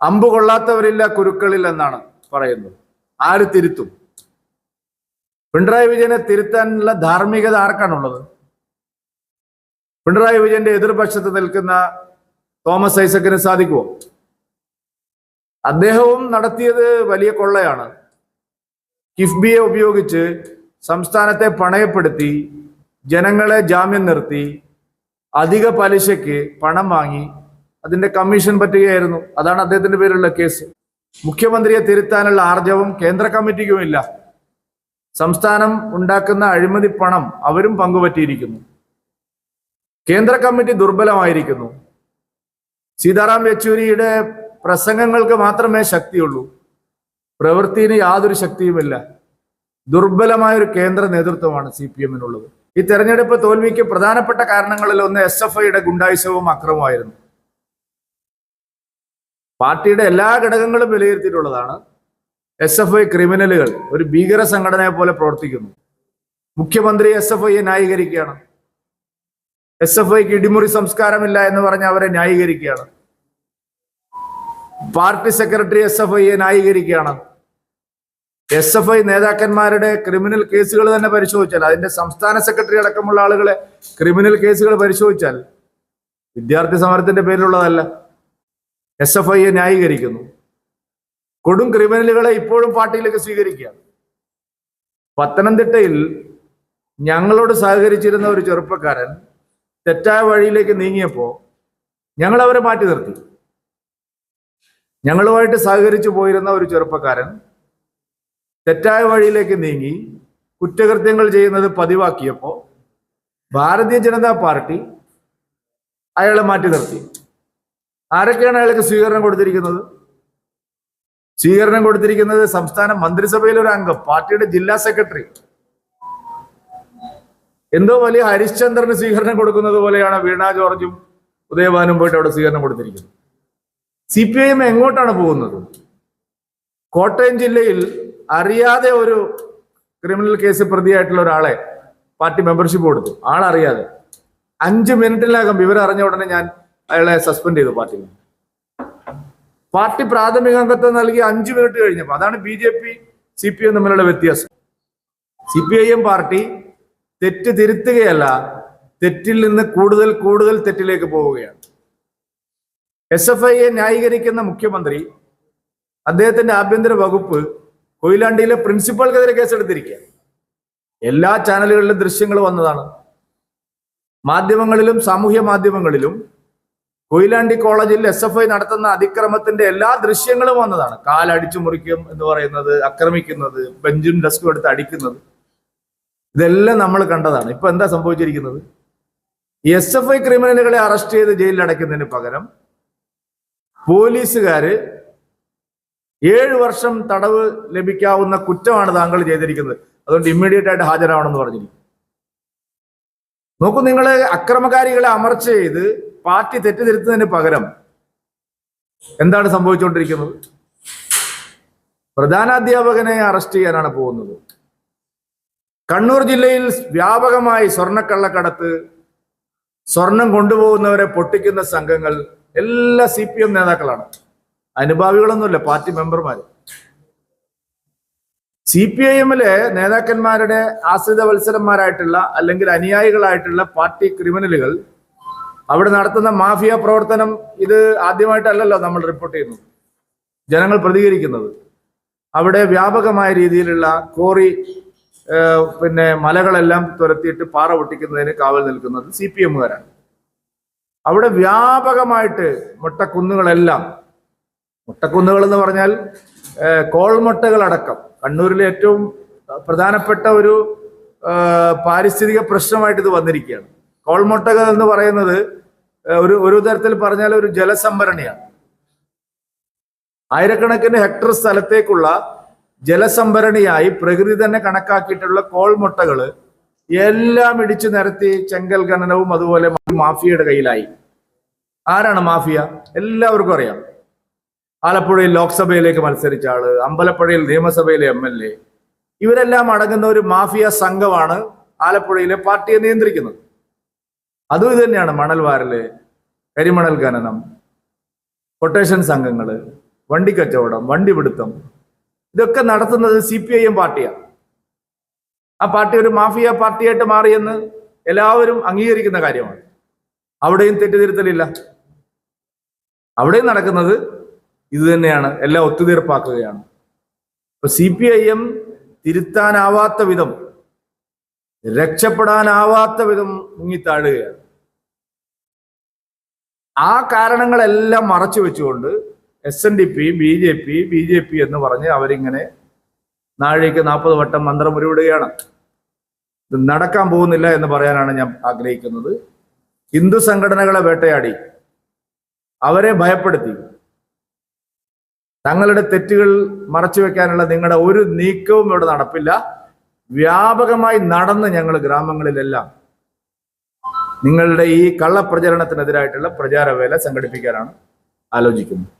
അമ്പ് കൊള്ളാത്തവരില്ല കുരുക്കളിൽ എന്നാണ് പറയുന്നത്. ആര് തിരുത്തും? പിണറായി വിജയനെ തിരുത്താനുള്ള ധാർമ്മികത ആർക്കാണുള്ളത്? പിണറായി വിജയന്റെ എതിർപക്ഷത്ത് നിൽക്കുന്ന തോമസ് ഐസക്കിന് സാധിക്കുമോ അദ്ദേഹവും നടത്തിയത് വലിയ കൊള്ളയാണ്. കിഫ്ബിയെ ഉപയോഗിച്ച് സംസ്ഥാനത്തെ പണയപ്പെടുത്തി ജനങ്ങളെ ജാമ്യം നിർത്തി അധിക പലിശയ്ക്ക് പണം വാങ്ങി അതിന്റെ കമ്മീഷൻ പറ്റുകയായിരുന്നു. അതാണ് അദ്ദേഹത്തിന്റെ പേരിലുള്ള കേസ്. മുഖ്യമന്ത്രിയെ തിരുത്താനുള്ള ആർജവം കേന്ദ്ര കമ്മിറ്റിക്കുമില്ല സംസ്ഥാനം ഉണ്ടാക്കുന്ന അഴിമതി പണം അവരും പങ്കുപറ്റിയിരിക്കുന്നു. കേന്ദ്ര കമ്മിറ്റി ദുർബലമായിരിക്കുന്നു. സീതാറാം യെച്ചൂരിയുടെ പ്രസംഗങ്ങൾക്ക് മാത്രമേ ശക്തിയുള്ളൂ. പ്രവൃത്തിന് യാതൊരു ശക്തിയുമില്ല. ദുർബലമായ ഒരു കേന്ദ്ര നേതൃത്വമാണ് സി പി എമ്മിനുള്ളത് ഈ തെരഞ്ഞെടുപ്പ് തോൽവിക്ക് പ്രധാനപ്പെട്ട കാരണങ്ങളിൽ ഒന്ന് എസ് എഫ് ഐയുടെ ഗുണ്ടായുസവും അക്രമമായിരുന്നു പാർട്ടിയുടെ എല്ലാ ഘടകങ്ങളും വിലയിരുത്തിയിട്ടുള്ളതാണ്. എസ് എഫ് ഐ ക്രിമിനലുകൾ ഒരു ഭീകര സംഘടനയെ പോലെ പ്രവർത്തിക്കുന്നു. മുഖ്യമന്ത്രി എസ് എഫ് ഐയെ ന്യായീകരിക്കുകയാണ്. എസ് എഫ് ഐക്ക് ഇടിമുറി സംസ്കാരമില്ല എന്ന് പറഞ്ഞ് അവരെ ന്യായീകരിക്കുകയാണ്. പാർട്ടി സെക്രട്ടറി എസ് എഫ് ഐയെ ന്യായീകരിക്കുകയാണ്. എസ് എഫ് ഐ നേതാക്കന്മാരുടെ ക്രിമിനൽ കേസുകൾ തന്നെ പരിശോധിച്ചാൽ അതിന്റെ സംസ്ഥാന സെക്രട്ടറി അടക്കമുള്ള ആളുകളെ ക്രിമിനൽ കേസുകൾ പരിശോധിച്ചാൽ വിദ്യാർത്ഥി സമരത്തിന്റെ പേരിലുള്ളതല്ല. എസ് എഫ് ഐയെ ന്യായീകരിക്കുന്നു. കൊടും ക്രിമിനലുകളെ ഇപ്പോഴും പാർട്ടിയിലേക്ക് സ്വീകരിക്കുകയാണ്. പത്തനംതിട്ടയിൽ ഞങ്ങളോട് സഹകരിച്ചിരുന്ന ഒരു ചെറുപ്പക്കാരൻ തെറ്റായ വഴിയിലേക്ക് നീങ്ങിയപ്പോൾ ഞങ്ങൾ അവരെ മാറ്റി നിർത്തി. ഞങ്ങളുമായിട്ട് സഹകരിച്ചു പോയിരുന്ന ഒരു ചെറുപ്പക്കാരൻ തെറ്റായ വഴിയിലേക്ക് നീങ്ങി കുറ്റകൃത്യങ്ങൾ ചെയ്യുന്നത് പതിവാക്കിയപ്പോൾ ഭാരതീയ ജനതാ പാർട്ടി അയാളെ മാറ്റി നിർത്തി. ആരൊക്കെയാണ് അയാൾക്ക് സ്വീകരണം കൊടുത്തിരിക്കുന്നത്? സ്വീകരണം കൊടുത്തിരിക്കുന്നത് സംസ്ഥാന മന്ത്രിസഭയിലെ ഒരു അംഗം പാർട്ടിയുടെ ജില്ലാ സെക്രട്ടറി. എന്തോ വലിയ ഹരിശ്ചന്ദ്രന് സ്വീകരണം കൊടുക്കുന്നത് പോലെയാണ് വീണ ജോർജും ഉദയവാനും പോയിട്ട് അവിടെ സ്വീകരണം കൊടുത്തിരിക്കുന്നത്. സി പി ഐ എം എങ്ങോട്ടാണ് പോകുന്നത്? കോട്ടയം ജില്ലയിൽ അറിയാതെ ഒരു ക്രിമിനൽ കേസ് പ്രതിയായിട്ടുള്ള ഒരാളെ പാർട്ടി മെമ്പർഷിപ്പ് കൊടുത്തു. ആളറിയാതെ. അഞ്ച് മിനിറ്റിനകം വിവരം അറിഞ്ഞ ഉടനെ ഞാൻ അയാളെ സസ്പെൻഡ് ചെയ്തു പാർട്ടി. പാർട്ടി പ്രാഥമിക അംഗത്വം നൽകി അഞ്ചു മിനിറ്റ് കഴിഞ്ഞപ്പോൾ അതാണ് B J P C P M തമ്മിലുള്ള വ്യത്യാസം. C P I M party തെറ്റ് തിരുത്തുകയല്ല തെറ്റിൽ നിന്ന് കൂടുതൽ കൂടുതൽ തെറ്റിലേക്ക് പോവുകയാണ്. എസ് എഫ് ഐയെ ന്യായീകരിക്കുന്ന മുഖ്യമന്ത്രി അദ്ദേഹത്തിന്റെ ആഭ്യന്തര വകുപ്പ് കൊയിലാണ്ടിയിലെ പ്രിൻസിപ്പൽക്കെതിരെ കേസെടുത്തിരിക്കുക എല്ലാ ചാനലുകളിലും ദൃശ്യങ്ങൾ വന്നതാണ്. മാധ്യമങ്ങളിലും സാമൂഹ്യ മാധ്യമങ്ങളിലും കൊയിലാണ്ടി കോളേജിൽ എസ് എഫ് ഐ നടത്തുന്ന അതിക്രമത്തിന്റെ എല്ലാ ദൃശ്യങ്ങളും വന്നതാണ്. കാലടിച്ചു മുറിക്കും എന്ന് പറയുന്നത് ആക്രമിക്കുന്നത് ബെഞ്ചും ഡെസ്കും എടുത്ത് അടിക്കുന്നത്. ഇതെല്ലാം നമ്മൾ കണ്ടതാണ്. ഇപ്പൊ എന്താ സംഭവിച്ചിരിക്കുന്നത്? എസ് എഫ് ഐ ക്രിമിനലുകളെ അറസ്റ്റ് ചെയ്ത് ജയിലിൽ അടയ്ക്കുന്നതിന് പകരം പോലീസുകാര് ഏഴ് വർഷം തടവ് ലഭിക്കാവുന്ന കുറ്റമാണ് താങ്കൾ ചെയ്തിരിക്കുന്നത്. അതുകൊണ്ട് ഇമ്മീഡിയറ്റ് ആയിട്ട് ഹാജരാവണമെന്ന് പറഞ്ഞിരിക്കും നോക്കൂ നിങ്ങൾ അക്രമകാരികളെ അമർച്ച ചെയ്ത് പാർട്ടി തെറ്റിദ്ധരുത്തുന്നതിന് പകരം എന്താണ് സംഭവിച്ചുകൊണ്ടിരിക്കുന്നത്? പ്രധാനാധ്യാപകനെ അറസ്റ്റ് ചെയ്യാനാണ് പോകുന്നത്. കണ്ണൂർ ജില്ലയിൽ വ്യാപകമായി സ്വർണക്കള്ളക്കടത്ത് സ്വർണം കൊണ്ടുപോകുന്നവരെ പൊട്ടിക്കുന്ന സംഘങ്ങൾ എല്ലാ സി പി എം നേതാക്കളാണ്. അനുഭാവികളൊന്നുമില്ല പാർട്ടി മെമ്പർമാർ സി പി ഐ എമ്മിലെ നേതാക്കന്മാരുടെ ആശ്രിത വത്സരന്മാരായിട്ടുള്ള അല്ലെങ്കിൽ അനുയായികളായിട്ടുള്ള പാർട്ടി ക്രിമിനലുകൾ അവിടെ നടത്തുന്ന മാഫിയ പ്രവർത്തനം ഇത് ആദ്യമായിട്ടല്ലല്ലോ നമ്മൾ റിപ്പോർട്ട് ചെയ്യുന്നത്. ജനങ്ങൾ പ്രതികരിക്കുന്നത്. അവിടെ വ്യാപകമായ രീതിയിലുള്ള കോറി പിന്നെ മലകളെല്ലാം തുരത്തിയിട്ട് പാറ പൊട്ടിക്കുന്നതിന് കാവൽ നിൽക്കുന്നത് സി പി എമ്മുകാരാണ് അവിടെ വ്യാപകമായിട്ട് മുട്ടക്കുന്നുകളെല്ലാം മുട്ടക്കുന്നുകൾ എന്ന് പറഞ്ഞാൽ കോൾമുട്ടകളടക്കം കണ്ണൂരിലെ ഏറ്റവും പ്രധാനപ്പെട്ട ഒരു പാരിസ്ഥിതിക പ്രശ്നമായിട്ട് ഇത് വന്നിരിക്കുകയാണ്. കോൾമൊട്ടകൾ എന്ന് പറയുന്നത് ഒരു ഒരു തരത്തിൽ പറഞ്ഞാൽ ഒരു ജലസംഭരണിയാണ്. ആയിരക്കണക്കിന് ഹെക്ടർ സ്ഥലത്തേക്കുള്ള ജലസംഭരണിയായി പ്രകൃതി തന്നെ കണക്കാക്കിയിട്ടുള്ള കോൾമൊട്ടകൾ എല്ലാം ഇടിച്ചു നിരത്തി ചെങ്കൽ ഖനനവും അതുപോലെ മാഫിയയുടെ കയ്യിലായി. ആരാണ് മാഫിയ? എല്ലാവർക്കും അറിയാം. ആലപ്പുഴയിൽ ലോക്സഭയിലേക്ക് മത്സരിച്ച ആൾ അമ്പലപ്പുഴയിൽ നിയമസഭയിലെ എം എൽ എ. ഇവരെല്ലാം അടങ്ങുന്ന ഒരു മാഫിയ സംഘമാണ് ആലപ്പുഴയിലെ പാർട്ടിയെ നിയന്ത്രിക്കുന്നത്. അതും ഇത് തന്നെയാണ് മണൽ വാരൽ കരിമണൽ ഖനനം കൊട്ടേഷൻ സംഘങ്ങൾ വണ്ടിക്കച്ചവടം വണ്ടിപിടുത്തം ഇതൊക്കെ നടത്തുന്നത് സി പി ഐ എം പാർട്ടിയാണ്. ആ പാർട്ടി ഒരു മാഫിയ പാർട്ടിയായിട്ട് മാറിയെന്ന് എല്ലാവരും അംഗീകരിക്കുന്ന കാര്യമാണ്. അവിടെയും തെറ്റിദ്ധരുത്തലില്ല. അവിടെയും നടക്കുന്നത് ഇത് തന്നെയാണ് എല്ലാം ഒത്തുതീർപ്പാക്കുകയാണ്. ഇപ്പൊ സി പി ഐ എം തിരുത്താനാവാത്ത വിധം രക്ഷപ്പെടാനാവാത്ത വിധം മുങ്ങിത്താഴുകയാണ്. ആ കാരണങ്ങളെല്ലാം മറച്ചു വെച്ചുകൊണ്ട് S N D P B J P B J P എന്ന് പറഞ്ഞ് അവരിങ്ങനെ നാഴേക്ക് നാൽപ്പത് വട്ടം മന്ത്രം ഉരുവിടുകയാണ്. ഇത് നടക്കാൻ പോകുന്നില്ല എന്ന് പറയാനാണ് ഞാൻ ആഗ്രഹിക്കുന്നത്. ഹിന്ദു സംഘടനകളെ വേട്ടയാടി അവരെ ഭയപ്പെടുത്തി. തങ്ങളുടെ തെറ്റുകൾ മറച്ചു വെക്കാനുള്ള നിങ്ങളുടെ ഒരു നീക്കവും ഇവിടെ നടപ്പില്ല. വ്യാപകമായി നടന്ന് ഞങ്ങൾ ഗ്രാമങ്ങളിലെല്ലാം നിങ്ങളുടെ ഈ കള്ളപ്രചരണത്തിനെതിരായിട്ടുള്ള പ്രചാരവേല സംഘടിപ്പിക്കാനാണ് ആലോചിക്കുന്നത്.